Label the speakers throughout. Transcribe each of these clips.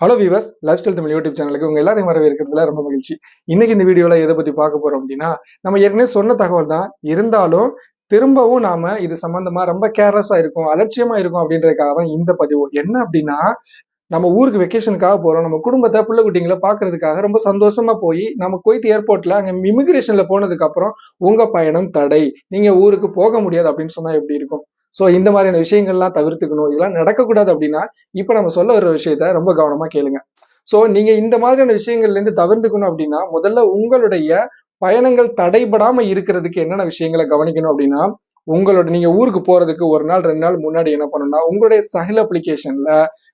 Speaker 1: Hello viewers life style Tamil YouTube சேனலுக்கு உங்க எல்லாரையும் வரவேற்கிறதுல ரொம்ப மகிழ்ச்சி. இன்னைக்கு இந்த வீடியோல எதை பத்தி பார்க்க போறோம் அப்படின்னா நம்ம ஏற்கனவே சொன்ன தகவல் தான் இருந்தாலும் திரும்பவும் நாம இது சம்பந்தமா ரொம்ப கேர்லெஸ்ஸா இருக்கும் அலட்சியமா இருக்கும் அப்படின்றதுக்காக தான் இந்த பதிவு. என்ன அப்படின்னா நம்ம ஊருக்கு வெக்கேஷனுக்காக போறோம் நம்ம குடும்பத்தை பிள்ளை குட்டிங்களை பாக்குறதுக்காக ரொம்ப சந்தோஷமா போய் நம்ம குவைத் ஏர்போர்ட்ல அங்க இமிகிரேஷன்ல போனதுக்கு அப்புறம் உங்க பயணம் தடை. நீங்க ஊருக்கு போக முடியாது அப்படின்னு சொன்னா எப்படி இருக்கும்? ஸோ இந்த மாதிரியான விஷயங்கள்லாம் தவிர்த்துக்கணும். இதெல்லாம் நடக்கக்கூடாது அப்படின்னா இப்போ நம்ம சொல்ல வர விஷயத்த ரொம்ப கவனமாக கேளுங்க. ஸோ நீங்க இந்த மாதிரியான விஷயங்கள்லேருந்து தவிர்த்துக்கணும் அப்படின்னா முதல்ல உங்களுடைய பயணங்கள் தடைபடாம இருக்கிறதுக்கு என்னென்ன விஷயங்களை கவனிக்கணும் அப்படின்னா உங்களோட நீங்க ஊருக்கு போறதுக்கு ஒரு நாள் ரெண்டு நாள் முன்னாடி என்ன பண்ணணும்னா உங்களுடைய சஹில் அப்ளிகேஷன்ல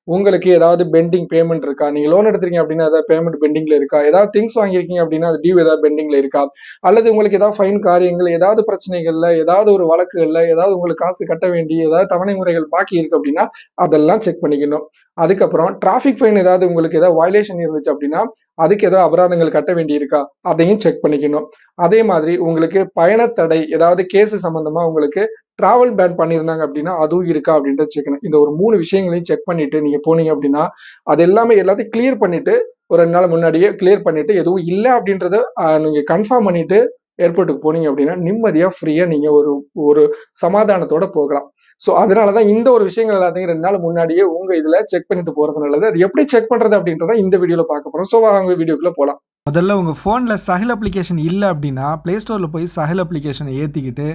Speaker 1: உங்களுக்கு ஏதாவது பெண்டிங் பேமெண்ட் இருக்கா? நீங்க லோன் எடுத்துறீங்க அப்படின்னா ஏதாவது பேமெண்ட் பெண்டிங்ல இருக்கா? ஏதாவது திங்ஸ் வாங்கியிருக்கீங்க அப்படின்னா அது டியூ ஏதாவது பெண்டிங்ல இருக்கா? அல்லது உங்களுக்கு ஏதாவது ஃபைன் காரியங்கள் ஏதாவது பிரச்சனைகள்ல ஏதாவது ஒரு வழக்குகள்ல ஏதாவது உங்களுக்கு காசு கட்ட வேண்டிய ஏதாவது தவணை முறைகள் பாக்கி இருக்கு அப்படின்னா அதெல்லாம் செக் பண்ணிக்கணும். அதுக்கப்புறம் டிராஃபிக் ஃபைன் ஏதாவது உங்களுக்கு ஏதாவது வயலேஷன் இருந்துச்சு அப்படின்னா அதுக்கு ஏதாவது அபராதங்கள் கட்ட வேண்டியிருக்கா? அதையும் செக் பண்ணிக்கணும். அதே மாதிரி உங்களுக்கு பயணத்தடை ஏதாவது கேஸ் சம்பந்தமா உங்களுக்கு டிராவல் பேன் பண்ணியிருந்தாங்க அப்படின்னா அதுவும் இருக்கா அப்படின்றத செக் இந்த ஒரு மூணு விஷயங்களையும் செக் பண்ணிட்டு நீங்க போனீங்க அப்படின்னா அது எல்லாமே எல்லாத்தையும் கிளியர் பண்ணிட்டு ஒரு ரெண்டு நாள் முன்னாடியே கிளியர் பண்ணிட்டு எதுவும் இல்லை அப்படின்றத நீங்க கன்ஃபார்ம் பண்ணிட்டு ஏர்போர்ட்டுக்கு போனீங்க அப்படின்னா நிம்மதியாக ஃப்ரீயாக நீங்கள் ஒரு ஒரு சமாதானத்தோட போகலாம். ஸோ அதனால தான் இந்த ஒரு விஷயங்கள் எல்லாத்தையும் ரெண்டு நாள் முன்னாடியே உங்கள் இதில் செக் பண்ணிட்டு போகிறது நல்லது. அது எப்படி செக் பண்ணுறது அப்படின்றத இந்த வீடியோவில் பார்க்க போகிறோம் ஸோ அவங்க வீடியோக்குள்ளே போகலாம்
Speaker 2: முதல்ல உங்கள் ஃபோனில் சஹில் அப்ளிகேஷன் இல்லை அப்படின்னா ப்ளே ஸ்டோரில் போய் சஹில் அப்ளிகேஷனை ஏற்றிக்கிட்டு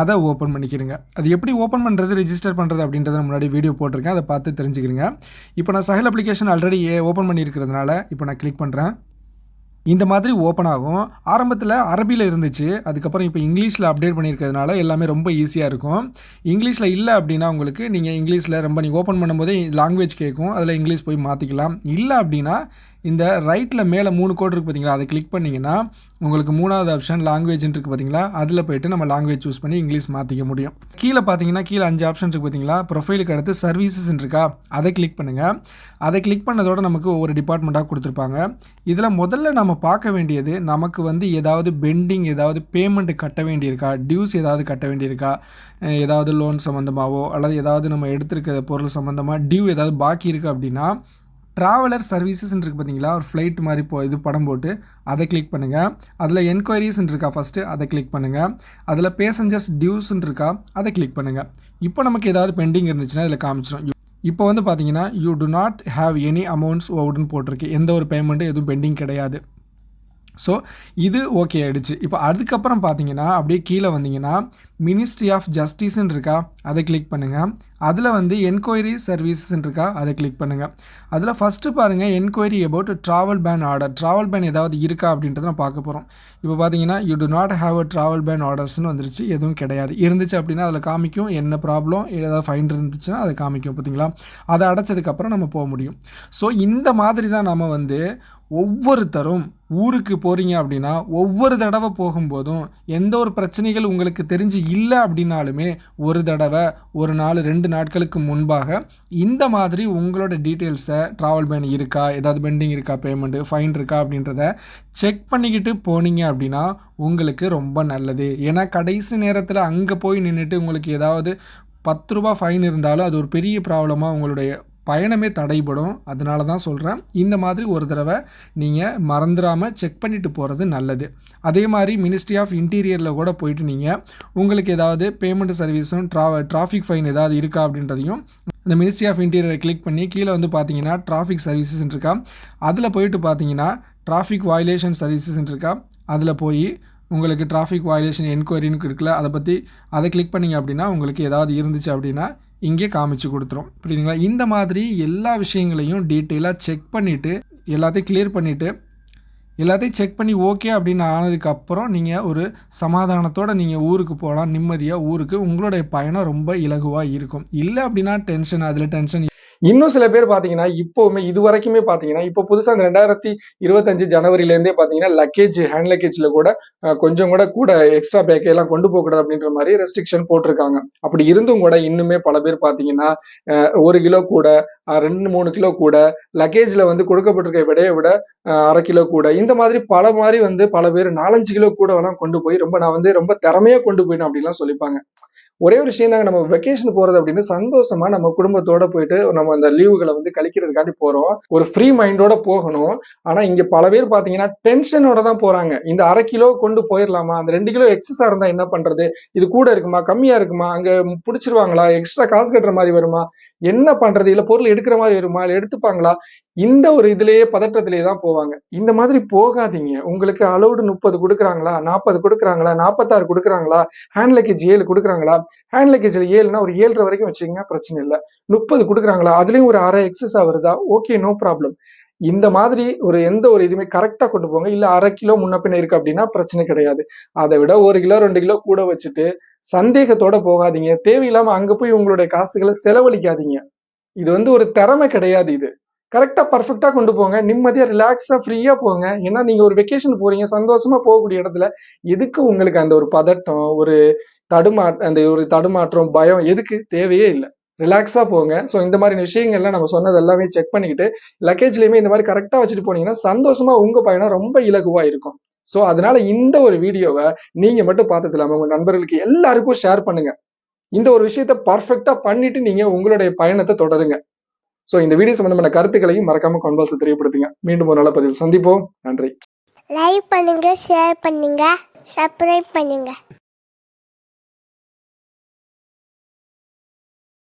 Speaker 2: அதை ஓப்பன் பண்ணிக்கிறங்க அது எப்படி ஓப்பன் பண்ணுறது ரிஜிஸ்டர் பண்ணுறது அப்படின்றத முன்னாடி வீடியோ போட்டிருக்கேன். அதை பார்த்து தெரிஞ்சுக்கிறங்க இப்போ நான் சஹில் அப்ளிகேஷன் ஆல்ரெடி ஓப்பன் பண்ணியிருக்கிறதுனால இப்போ நான் கிளிக் பண்ணுறேன் இந்த மாதிரி ஓப்பன் ஆகும். ஆரம்பத்தில் அரபியில் இருந்துச்சு. அதுக்கப்புறம் இப்போ இங்கிலீஷில் அப்டேட் பண்ணியிருக்கிறதுனால எல்லாமே ரொம்ப ஈஸியாக இருக்கும். இங்கிலீஷில் இல்லை அப்படின்னா உங்களுக்கு நீங்கள் இங்கிலீஷில் ரொம்ப நீங்கள் ஓப்பன் பண்ணும்போதே லாங்குவேஜ் கேட்கும் அதில் இங்கிலீஷ் போய் மாற்றிக்கலாம் இல்லை அப்படின்னா இந்த ரைட்டில் மேலே மூணு கோடு இருக்குது பார்த்தீங்களா அதை கிளிக் பண்ணிங்கன்னா உங்களுக்கு மூணாவது ஆப்ஷன் லாங்குவேஜ்னு இருக்குது பார்த்தீங்களா அதில் போயிட்டு நம்ம லாங்குவேஜ் சூஸ் பண்ணி இங்கிலீஷ் மாற்றிக்க முடியும். கீழே பார்த்தீங்கன்னா கீழே அஞ்சு ஆப்ஷன் இருக்குது பார்த்தீங்களா ப்ரொஃபைலுக்கு அடுத்து சர்வீசஸ் இருக்கா? அதை கிளிக் பண்ணுங்கள் அதை கிளிக் பண்ணதோட நமக்கு ஒவ்வொரு டிபார்ட்மெண்ட்டாக கொடுத்துருப்பாங்க. இதில் முதல்ல நம்ம பார்க்க வேண்டியது நமக்கு வந்து ஏதாவது பெண்டிங் ஏதாவது பேமெண்ட் கட்ட வேண்டியிருக்கா? டியூஸ் ஏதாவது கட்ட வேண்டியிருக்கா? ஏதாவது லோன் சம்மந்தமாகவோ அல்லது ஏதாவது நம்ம எடுத்துருக்க பொருள் சம்மந்தமாக டியூ ஏதாவது பாக்கி இருக்குது அப்படின்னா ட்ராவலர் சர்வீசஸ் இருக்குது பார்த்தீங்களா ஒரு ஃப்ளைட் மாதிரி போ இது படம் போட்டு அதை கிளிக் பண்ணுங்கள் அதில் என்கொயரிஸ் இருக்கா ஃபஸ்ட்டு அதை கிளிக் பண்ணுங்கள் அதில் பேசஞ்சர்ஸ் டியூஸ்ன்னு இருக்கா? அதை கிளிக் பண்ணுங்கள் இப்போ நமக்கு ஏதாவது பெண்டிங் இருந்துச்சுன்னா இதில் காமிச்சிடும் இப்போ வந்து பார்த்தீங்கன்னா you do not have any amounts ஓவுடுன்னு போட்டிருக்கு. எந்த ஒரு பேமெண்ட்டும் எதுவும் பெண்டிங் கிடையாது. ஸோ இது ஓகே ஆகிடுச்சு இப்போ அதுக்கப்புறம் பார்த்தீங்கன்னா அப்படியே கீழே வந்தீங்கன்னா மினிஸ்ட்ரி ஆஃப் ஜஸ்டிஸ்ன்னு இருக்கா அதை கிளிக் பண்ணுங்கள் அதில் வந்து என்கொயரி சர்வீசஸ்ன்னு இருக்கா அதை கிளிக் பண்ணுங்கள் அதில் ஃபஸ்ட்டு பாருங்கள் enquiry about travel pan order travel pan ஏதாவது இருக்கா அப்படின்றத நான் பார்க்க போகிறோம் இப்போ பார்த்தீங்கன்னா you do not have a travel pan ஆர்டர்ஸ்னு வந்துருச்சு. எதுவும் கிடையாது. இருந்துச்சு அப்படின்னா அதில் காமிக்கும். என்ன ப்ராப்ளம் ஏதாவது ஃபைன் இருந்துச்சுன்னா அதை காமிக்கும் பார்த்தீங்களா அதை அடைச்சதுக்கப்புறம் நம்ம போக முடியும். ஸோ இந்த மாதிரி தான் நம்ம வந்து ஒவ்வொருத்தரும் ஊருக்கு போகிறீங்க அப்படின்னா ஒவ்வொரு தடவை போகும்போதும் எந்த ஒரு பிரச்சனைகள் உங்களுக்கு தெரிஞ்சு இல்லை அப்படின்னாலுமே ஒரு தடவை ஒரு நாள் ரெண்டு நாட்களுக்கு முன்பாக இந்த மாதிரி உங்களோட டீட்டெயில்ஸை ட்ராவல் பேன் இருக்கா? ஏதாவது பெண்டிங் இருக்கா? பேமெண்ட்டு ஃபைன் இருக்கா? அப்படின்றத செக் பண்ணிக்கிட்டு போனீங்க அப்படின்னா உங்களுக்கு ரொம்ப நல்லது. ஏன்னா கடைசி நேரத்தில் அங்கே போய் நின்றுட்டு உங்களுக்கு ஏதாவது பத்து ரூபா ஃபைன் இருந்தாலும் அது ஒரு பெரிய ப்ராப்ளமாக உங்களுடைய பயணமே தடைபடும். அதனால தான் சொல்கிறேன் இந்த மாதிரி ஒரு தடவை நீங்கள் மறந்துடாமல் செக் பண்ணிட்டு போகிறது நல்லது. அதே மாதிரி மினிஸ்ட்ரி ஆஃப் இன்டீரியரில் கூட போயிட்டு நீங்கள் உங்களுக்கு ஏதாவது பேமெண்ட் சர்வீஸும் ட்ரா டிராஃபிக் ஃபைன் ஏதாவது இருக்கா அப்படின்றதையும் இந்த மினிஸ்ட்ரி ஆஃப் இன்டீரியரை கிளிக் பண்ணி கீழே வந்து பார்த்தீங்கன்னா டிராஃபிக் சர்வீசஸ் இருக்கா? அதில் போயிட்டு பார்த்தீங்கன்னா டிராஃபிக் வயலேஷன் சர்வீசஸ் இருக்கா? அதில் போய் உங்களுக்கு டிராஃபிக் வயலேஷன் என்கொயரின்னு இருக்குல்ல அதை பற்றி அதை கிளிக் பண்ணீங்க அப்படின்னா உங்களுக்கு ஏதாவது இருந்துச்சு அப்படின்னா இங்கே காமிச்சு கொடுத்துரும். புரியுதுங்களா? இந்த மாதிரி எல்லா விஷயங்களையும் டீட்டெயிலாக செக் பண்ணிவிட்டு எல்லாத்தையும் கிளியர் பண்ணிவிட்டு எல்லாத்தையும் செக் பண்ணி ஓகே அப்படின்னு ஆனதுக்கப்புறம் நீங்கள் ஒரு சமாதானத்தோடு நீங்கள் ஊருக்கு போகலாம். நிம்மதியாக ஊருக்கு உங்களுடைய பயணம் ரொம்ப இலகுவாக இருக்கும். இல்லை அப்படின்னா டென்ஷன் அதில் டென்ஷன்
Speaker 1: இன்னும் சில பேர் பாத்தீங்கன்னா இப்போவுமே இது வரைக்குமே பாத்தீங்கன்னா இப்போ புதுசா அந்த ரெண்டாயிரத்தி இருபத்தஞ்சு ஜனவரில இருந்தே பாத்தீங்கன்னா லக்கேஜ் ஹேண்ட் லக்கேஜ்ல கூட கொஞ்சம் கூட கூட எக்ஸ்ட்ரா பேக்கை எல்லாம் கொண்டு போக கூடாது அப்படின்ற மாதிரி ரெஸ்ட்ரிக்ஷன் போட்டிருக்காங்க. அப்படி இருந்தும் கூட இன்னுமே பல பேர் பாத்தீங்கன்னா ஒரு கிலோ கூட ரெண்டு மூணு கிலோ கூட லக்கேஜ்ல வந்து கொடுக்கப்பட்டிருக்க விடையை விட அரை கிலோ கூட இந்த மாதிரி பல மாதிரி வந்து பல பேர் நாலஞ்சு கிலோ கூட எல்லாம் கொண்டு போய் ரொம்ப நான் வந்து ரொம்ப திறமையா கொண்டு போயிடும் அப்படிலாம் சொல்லிப்பாங்க. ஒரே ஒரு விஷயம் தாங்க நம்ம வெக்கேஷன் போறது அப்படின்னு சந்தோஷமா நம்ம குடும்பத்தோட போயிட்டு நம்ம அந்த லீவுகளை வந்து கழிக்கிறதுக்காண்டி போறோம். ஒரு ஃப்ரீ மைண்டோட போகணும். ஆனா இங்க பல பேர் பாத்தீங்கன்னா டென்ஷனோட தான் போறாங்க. இந்த அரை கிலோ கொண்டு போயிடலாமா அந்த ரெண்டு கிலோ எக்ஸஸா இருந்தா என்ன பண்றது? இது கூட இருக்குமா? கம்மியா இருக்குமா? அங்க பிடிச்சிருவாங்களா? எக்ஸ்ட்ரா காசு கட்டுற மாதிரி வருமா? என்ன பண்றது? இல்ல பொருள் எடுக்கிற மாதிரி வருமா? இல்ல எடுத்துப்பாங்களா? இந்த ஒரு இதுலயே பதட்டத்திலேயே தான் போவாங்க. இந்த மாதிரி போகாதீங்க. உங்களுக்கு அலௌடு முப்பது கொடுக்குறாங்களா? நாற்பது கொடுக்குறாங்களா? நாற்பத்தாறு கொடுக்குறாங்களா? ஹேண்ட் லக்கேஜ் ஏழு கொடுக்குறாங்களா? ஹேண்ட் லக்கேஜ்ல ஏழுனா ஒரு ஏழரை வரைக்கும் வச்சுக்கோங்க பிரச்சனை இல்லை. முப்பது கொடுக்குறாங்களா? அதுலயும் ஒரு அரை எக்ஸஸ் ஆகுறதா? ஓகே நோ ப்ராப்ளம் இந்த மாதிரி ஒரு எந்த ஒரு இதுவுமே கரெக்டா கொண்டு போங்க. இல்ல அரை கிலோ முன்ன பின்ன இருக்கு அப்படின்னா பிரச்சனை கிடையாது. அதை விட ஒரு கிலோ ரெண்டு கிலோ கூட வச்சுட்டு சந்தேகத்தோட போகாதீங்க. தேவையில்லாம அங்க போய் உங்களுடைய காசுகளை செலவழிக்காதீங்க. இது வந்து ஒரு திறமை கிடையாது இது. கரெக்டாக பர்ஃபெக்டாக கொண்டு போங்க. நிம்மதியாக ரிலாக்ஸாக ஃப்ரீயாக போங்க. ஏன்னா நீங்கள் ஒரு வெக்கேஷன் போகிறீங்க சந்தோஷமாக போகக்கூடிய இடத்துல எதுக்கு உங்களுக்கு அந்த ஒரு பதட்டம் ஒரு தடுமா அந்த ஒரு தடுமாற்றம் பயம் எதுக்கு? தேவையே இல்லை. ரிலாக்ஸாக போங்க. ஸோ இந்த மாதிரி விஷயங்கள்லாம் நம்ம சொன்னது எல்லாமே செக் பண்ணிக்கிட்டு லக்கேஜ்லேயுமே இந்த மாதிரி கரெக்டாக வச்சுட்டு போனீங்கன்னா சந்தோஷமாக உங்கள் பயணம் ரொம்ப இலகுவாக இருக்கும். ஸோ அதனால இந்த ஒரு வீடியோவை நீங்கள் மட்டும் பார்த்தது இல்லாமல் உங்கள் நண்பர்களுக்கு எல்லாருக்கும் ஷேர் பண்ணுங்க. இந்த ஒரு விஷயத்த பர்ஃபெக்டாக பண்ணிட்டு நீங்கள் உங்களுடைய பயணத்தை தொடருங்க. ஸோ இந்த வீடியோ சம்பந்தமான கருத்துக்களையும் மறக்காம கான்வால்ஸ் தெரியப்படுத்துங்க. மீண்டும் ஒரு நல்ல பதிவில் சந்திப்போம். நன்றி.
Speaker 3: லைக் பண்ணுங்க ஷேர் பண்ணுங்க சப்ஸ்கிரைப் பண்ணுங்க.